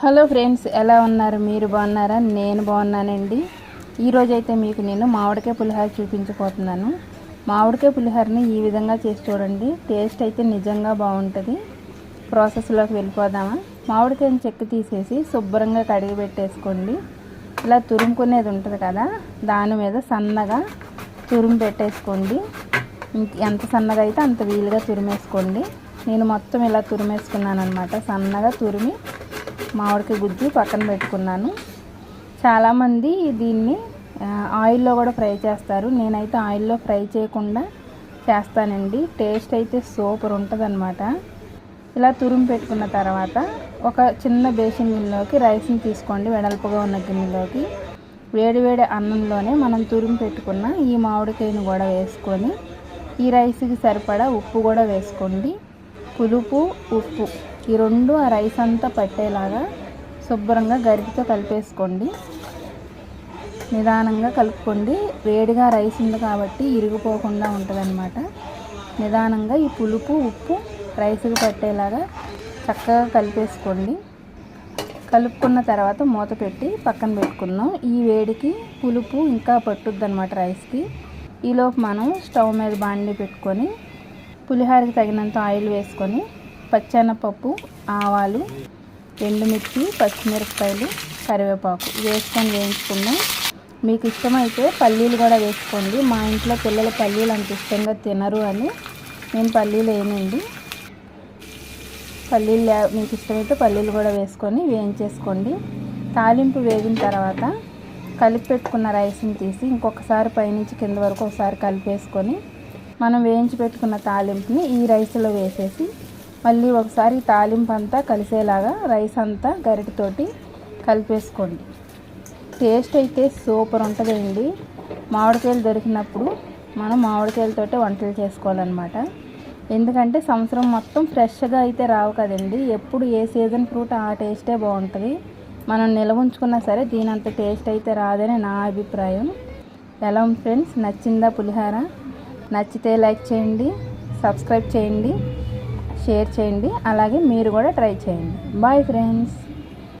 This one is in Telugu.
హలో ఫ్రెండ్స్ ఎలా ఉన్నారు? మీరు బాగున్నారా? నేను బాగున్నానండి. ఈరోజైతే మీకు నేను మామిడికాయ పులిహోర చూపించబోతున్నాను. మామిడికాయ పులిహోరని ఈ విధంగా చేసి చూడండి. టేస్ట్ అయితే నిజంగా బాగుంటుంది. ప్రాసెస్లోకి వెళ్ళిపోదామా? మామిడికాయని చెక్క తీసేసి శుభ్రంగా కడిగి పెట్టేసుకోండి. ఇలా తురుముకునేది ఉంటుంది కదా దాని మీద సన్నగా తురుము పెట్టేసుకోండి. ఎంత సన్నగా అయితే అంత వీలుగా తురిమేసుకోండి. నేను మొత్తం ఇలా తురిమేసుకున్నాను అనమాట సన్నగా తురిమి మామిడికాయ గుజ్జు పక్కన పెట్టుకున్నాను. చాలామంది దీన్ని ఆయిల్లో కూడా ఫ్రై చేస్తారు. నేనైతే ఆయిల్లో ఫ్రై చేయకుండా చేస్తానండి. టేస్ట్ అయితే సూపర్ ఉంటుందన్నమాట. ఇలా తురుము పెట్టుకున్న తర్వాత ఒక చిన్న బేసిన్ గిన్నెలోకి రైస్ని తీసుకోండి వెడల్పుగా ఉన్న గిన్నెలోకి. వేడివేడి అన్నంలోనే మనం తురుము పెట్టుకున్న ఈ మామిడికాయను కూడా వేసుకొని ఈ రైస్కి సరిపడా ఉప్పు కూడా వేసుకోండి. పులుపు ఉప్పు. ఈ రెండు ఆ రైస్ అంతా పట్టేలాగా శుభ్రంగా గరిటితో కలిపేసుకోండి. నిదానంగా కలుపుకోండి. వేడిగా రైస్ ఉంది కాబట్టి ఇరిగిపోకుండా ఉంటుంది నిదానంగా ఈ పులుపు ఉప్పు రైస్కి పట్టేలాగా చక్కగా కలిపేసుకోండి. కలుపుకున్న తర్వాత మూత పెట్టి పక్కన పెట్టుకుందాం. ఈ వేడికి పులుపు ఇంకా పట్టుద్ది అనమాట రైస్కి. ఈలోపు మనం స్టవ్ మీద బాండి పెట్టుకొని పులిహోరకి తగినంత ఆయిల్ వేసుకొని పచ్చెనపప్పు ఆవాలు ఎండుమిర్చి పచ్చిమిరపకాయలు కరివేపాకు. వేసుకొని వేయించుకుందాం. మీకు ఇష్టమైతే పల్లీలు కూడా వేసుకోండి. మా ఇంట్లో పిల్లలు పల్లీలు అంత ఇష్టంగా తినరు అని నేను పల్లీలు వేయనండి. పల్లీలు మీకు ఇష్టమైతే పల్లీలు కూడా వేసుకొని వేయించేసుకోండి. తాలింపు వేగిన తర్వాత కలిపి పెట్టుకున్న రైస్ని తీసి ఇంకొకసారి పైనుంచి కింద వరకు ఒకసారి కలిపేసుకొని మనం వేయించి పెట్టుకున్న తాలింపుని ఈ రైస్లో వేసేసి మళ్ళీ ఒకసారి తాలింపు అంతా కలిసేలాగా రైస్ అంతా గరిటతోటి కలిపేసుకోండి. టేస్ట్ అయితే సూపర్ ఉంటుందండి. మామిడికాయలు దొరికినప్పుడు మనం మామిడికాయలతోటే వంటలు చేసుకోవాలన్నమాట. ఎందుకంటే సంవత్సరం మొత్తం ఫ్రెష్గా అయితే రావు కదండి. ఎప్పుడు ఏ సీజన్ ఫ్రూట్ ఆ టేస్టే బాగుంటుంది. మనం నిల్వ ఉంచుకున్నా సరే దీని అంత టేస్ట్ అయితే రాదని నా అభిప్రాయం. ఎలా ఫ్రెండ్స్? నచ్చిందా పులిహార? నచ్చితే లైక్ చేయండి సబ్స్క్రైబ్ చేయండి. షేర్ చేయండి. అలాగే మీరు కూడా ట్రై చేయండి. Bye friends